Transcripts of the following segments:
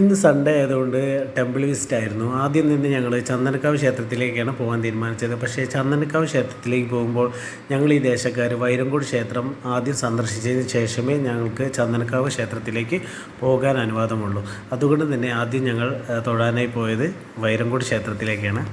ഇന്ന് സൺഡേ ആയതുകൊണ്ട് temple visit ആയിരുന്നു. ആദ്യം നിന്ന് ഞങ്ങൾ ചന്ദനക്കാവ് ക്ഷേത്രത്തിലേക്കാണ് പോകാൻ തീരുമാനിച്ചത്. പക്ഷേ ചന്ദനക്കാവ് ക്ഷേത്രത്തിലേക്ക് പോകുമ്പോൾ ഞങ്ങൾ ഈ ദേശക്കാർ വൈരങ്കോട് ക്ഷേത്രം ആദ്യം സന്ദർശിച്ചതിന് ശേഷമേ ഞങ്ങൾക്ക് ചന്ദനക്കാവ് ക്ഷേത്രത്തിലേക്ക് പോകാൻ അനുവാദമുള്ളൂ. അതുകൊണ്ട് തന്നെ ആദ്യം ഞങ്ങൾ തൊഴാനായി പോയത് വൈരങ്കോട് ക്ഷേത്രത്തിലേക്കാണ്.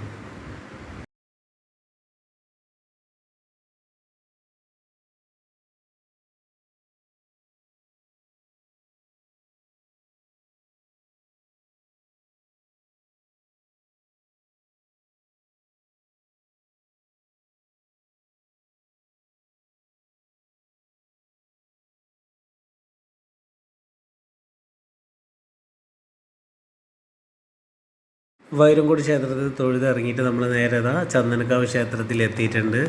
വൈരങ്കോട് ക്ഷേത്രത്തിൽ തൊഴുതിറങ്ങിയിട്ട് നമ്മൾ നേരെ ഇതാ ചന്ദനക്കാവ് ക്ഷേത്രത്തിൽ എത്തിയിട്ടുണ്ട്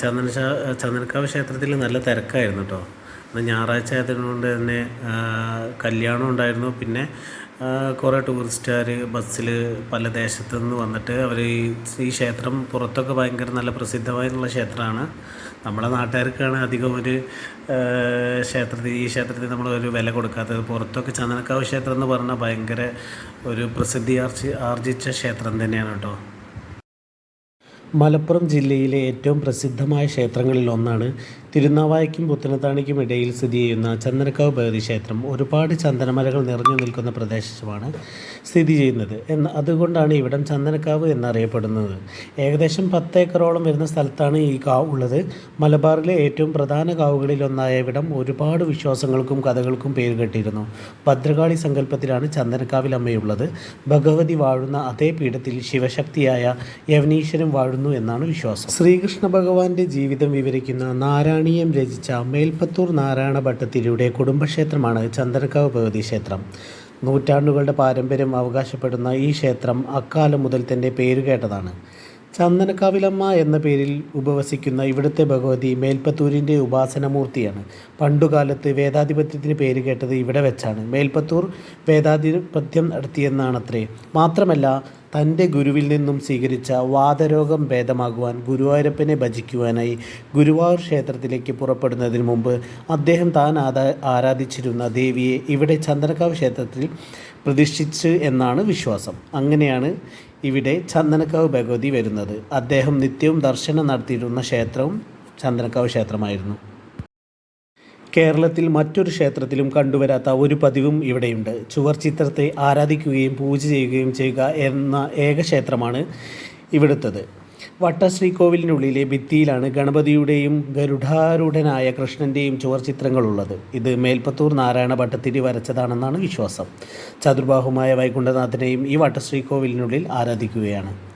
ചന്ദന ചന്ദനക്കാവ് ക്ഷേത്രത്തിൽ നല്ല തിരക്കായിരുന്നു കേട്ടോ ഇന്ന് ഞായറാഴ്ച ആയതുകൊണ്ട് തന്നെ കല്യാണം ഉണ്ടായിരുന്നു. പിന്നെ കുറേ ടൂറിസ്റ്റുകാർ ബസ്സിൽ പല ദേശത്തു നിന്ന് വന്നിട്ട് അവർ ഈ ക്ഷേത്രം പുറത്തൊക്കെ ഭയങ്കര നല്ല പ്രസിദ്ധമായിട്ടുള്ള ക്ഷേത്രമാണ്. നമ്മുടെ നാട്ടുകാർക്കാണ് അധികം ഒരു ക്ഷേത്രത്തിൽ ഈ ക്ഷേത്രത്തിൽ നമ്മൾ ഒരു വില കൊടുക്കാത്തത്. പുറത്തൊക്കെ ചന്ദനക്കാവ് ക്ഷേത്രം എന്ന് പറഞ്ഞാൽ ഭയങ്കര ഒരു പ്രസിദ്ധി ആർജി ആർജിച്ച ക്ഷേത്രം തന്നെയാണ് കേട്ടോ. മലപ്പുറം ജില്ലയിലെ ഏറ്റവും പ്രസിദ്ധമായ ക്ഷേത്രങ്ങളിൽ ഒന്നാണ് തിരുനാവായയ്ക്കും പുത്തനത്താണിക്കും ഇടയിൽ സ്ഥിതി ചെയ്യുന്ന ചന്ദനക്കാവ് ഭഗവതി ക്ഷേത്രം. ഒരുപാട് ചന്ദനമലകൾ നിറഞ്ഞു നിൽക്കുന്ന പ്രദേശമാണ് സ്ഥിതി ചെയ്യുന്നത്. എന്ന് അതുകൊണ്ടാണ് ഇവിടം ചന്ദനക്കാവ് എന്നറിയപ്പെടുന്നത്. ഏകദേശം പത്ത് ഏക്കറോളം വരുന്ന സ്ഥലത്താണ് ഈ കാവ് ഉള്ളത്. മലബാറിലെ ഏറ്റവും പ്രധാന കാവുകളിലൊന്നായ ഇവിടം ഒരുപാട് വിശ്വാസങ്ങൾക്കും കഥകൾക്കും പേര് കെട്ടിയിരുന്നു. ഭദ്രകാളി സങ്കല്പത്തിലാണ് ചന്ദനക്കാവിൽ അമ്മയുള്ളത് ഭഗവതി വാഴുന്ന അതേ പീഠത്തിൽ ശിവശക്തിയായ യവനീശ്വരൻ വാഴുന്നു എന്നാണ് വിശ്വാസം. ശ്രീകൃഷ്ണ ഭഗവാന്റെ ജീവിതം വിവരിക്കുന്ന നാരായണീയം രചിച്ച മേൽപ്പത്തൂർ നാരായണ ഭട്ടത്തിരിയുടെ കുടുംബക്ഷേത്രമാണ് ചന്ദനക്കാവ് ഭഗവതി ക്ഷേത്രം. നൂറ്റാണ്ടുകളുടെ പാരമ്പര്യം അവകാശപ്പെടുന്ന ഈ ക്ഷേത്രം അക്കാലം മുതൽ തന്നെ പേരുകേട്ടതാണ് ചന്ദനക്കാവിലമ്മ എന്ന പേരിൽ ഉപവസിക്കുന്ന ഇവിടുത്തെ ഭഗവതി മേൽപ്പത്തൂരിന്റെ ഉപാസനമൂർത്തിയാണ്. പണ്ടുകാലത്ത് വേദാധിപത്യത്തിന് പേര് കേട്ടത് ഇവിടെ വെച്ചാണ്. മേൽപ്പത്തൂർ വേദാധിപത്യം നടത്തിയെന്നാണത്രേ. മാത്രമല്ല തന്റെ ഗുരുവിൽ നിന്നും സ്വീകരിച്ച വാതരോഗം ഭേദമാകുവാൻ ഗുരുവായൂരപ്പനെ ഭജിക്കുവാനായി ഗുരുവായൂർ ക്ഷേത്രത്തിലേക്ക് പുറപ്പെടുന്നതിന് മുമ്പ് അദ്ദേഹം താൻ ആരാധിച്ചിരുന്ന ദേവിയെ ഇവിടെ ചന്ദനക്കാവ് ക്ഷേത്രത്തിൽ പ്രതിഷ്ഠിച്ചു എന്നാണ് വിശ്വാസം. അങ്ങനെയാണ് ഇവിടെ ചന്ദനക്കാവ് ഭഗവതി വരുന്നത്. അദ്ദേഹം നിത്യവും ദർശനം നടത്തിയിരുന്ന ക്ഷേത്രവും ചന്ദനക്കാവ് ക്ഷേത്രമായിരുന്നു. കേരളത്തിൽ മറ്റൊരു ക്ഷേത്രത്തിലും കണ്ടുവരാത്ത ഒരു പതിവും ഇവിടെയുണ്ട്. ചുവർ ചിത്രത്തെ ആരാധിക്കുകയും പൂജ ചെയ്യുകയും ചെയ്യുക എന്ന ഏക ക്ഷേത്രമാണ് ഇവിടുത്തത്. വട്ടശ്രീകോവിലിനുള്ളിലെ ഭിത്തിയിലാണ് ഗണപതിയുടെയും ഗരുഡാരൂഢനായ കൃഷ്ണന്റെയും ചുവർ ചിത്രങ്ങളുള്ളത്. ഇത് മേൽപ്പത്തൂർ നാരായണ ഭട്ടത്തിരി വരച്ചതാണെന്നാണ് വിശ്വാസം. ചതുർബാഹുമായ വൈകുണ്ഠനാഥനെയും ഈ വട്ടശ്രീകോവിലിനുള്ളിൽ ആരാധിക്കുകയാണ്.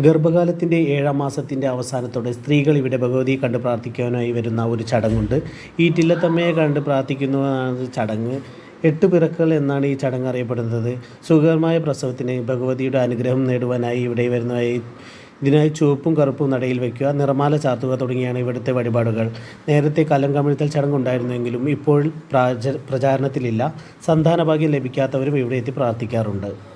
ഗർഭകാലത്തിന്റെ ഏഴാം മാസത്തിന്റെ അവസാനത്തോടെ സ്ത്രീകൾ ഇവിടെ ഭഗവതിയെ കണ്ട് പ്രാർത്ഥിക്കാനായി വരുന്ന ഒരു ചടങ്ങുണ്ട്. ഈ ടില്ലത്തമ്മയെ കണ്ട് പ്രാർത്ഥിക്കുന്നതാണ് ചടങ്ങ് എട്ട് പിറക്കൽ എന്നാണ് ഈ ചടങ്ങ് അറിയപ്പെടുന്നത്. സുഖകരമായ പ്രസവത്തിന് ഭഗവതിയുടെ അനുഗ്രഹം നേടുവാനായി ഇവിടെ വരുന്നതായി ഇതിനായി ചുവപ്പും കറുപ്പും നടയിൽ വയ്ക്കുക നിറമാല ചാർത്തുക തുടങ്ങിയാണ് ഇവിടുത്തെ വഴിപാടുകൾ. നേരത്തെ കലം കമിഴ്ത്തൽ ചടങ്ങുണ്ടായിരുന്നെങ്കിലും ഇപ്പോൾ പ്രാച പ്രചാരണത്തിലില്ല. സന്താനഭാഗ്യം ലഭിക്കാത്തവരും ഇവിടെ എത്തി പ്രാർത്ഥിക്കാറുണ്ട്.